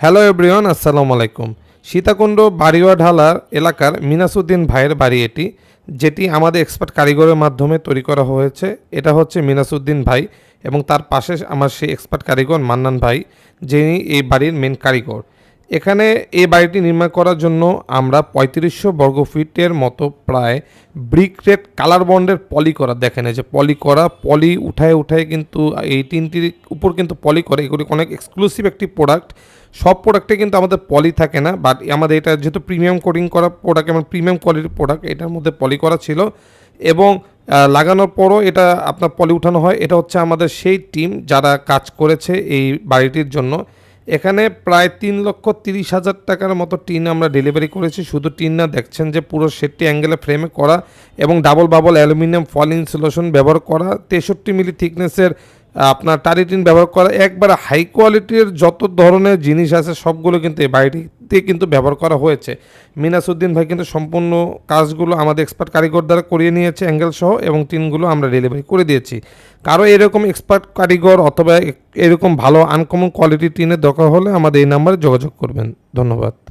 Hello everyone আসসালামু আলাইকুম সীতাকুণ্ড বাড়িওয়া ঢালার এলাকার মিনাসুদ্দিন ভাইয়ের বাড়ি এটি, যেটি আমাদের এক্সপার্ট কারিগরের মাধ্যমে তৈরি করা হয়েছে। এটা হচ্ছে মিনাসুদ্দিন ভাই এবং তার পাশে আমার সেই এক্সপার্ট কারিগর মান্নান ভাই, যিনি এই বাড়ির মেন কারিগর। এখানে এই বাড়িটি নির্মাণ করার জন্য আমরা পঁয়ত্রিশশো বর্গ ফিটের মতো প্রায় ব্রিক রেড কালার বন্ডের পলি করা, দেখেন যে পলি করা পলি উঠায় উঠায় কিন্তু এই তিনটির উপর কিন্তু পলি করে, এগুলি অনেক এক্সক্লুসিভ একটি প্রোডাক্ট সব প্রোডাক্টে কিন্তু আমাদের পলি থাকে না বাট আমাদের এটা যেহেতু প্রিমিয়াম কোডিং করা প্রোডাক্ট এবং প্রিমিয়াম কোয়ালিটির প্রোডাক্ট এটার মধ্যে পলি করা ছিল। এবং লাগানোর পরও এটা আপনার পলি উঠানো হয়। এটা হচ্ছে আমাদের সেই টিম যারা কাজ করেছে এই বাড়িটির জন্য। এখানে প্রায় তিন লক্ষ তিরিশ হাজার টাকার মতো টিন আমরা ডেলিভারি করেছি। শুধু টিন না, দেখছেন যে পুরো সেটটি অ্যাঙ্গেলে ফ্রেমে করা এবং double bubble aluminium foil insulation ব্যবহার করা। তেষট্টি মিলি থিকনেসের আপনার টারিটিন ব্যবহার করা। একবার হাই কোয়ালিটির যত ধরনের জিনিস আছে, সবগুলো কিন্তু এই বাড়িটিতে কিন্তু ব্যবহার করা হয়েছে। মিনাসুদ্দিন ভাই কিন্তু সম্পূর্ণ কাজগুলো আমাদের এক্সপার্ট কারিগর দ্বারা করিয়ে নিয়েছে অ্যাঙ্গেল সহ এবং টিনগুলো আমরা ডেলিভারি করে দিয়েছি। কারও এরকম এক্সপার্ট কারিগর অথবা এরকম ভালো আনকমন কোয়ালিটির টিনের দরকার হলে আমাদের এই নাম্বারে যোগাযোগ করবেন। ধন্যবাদ।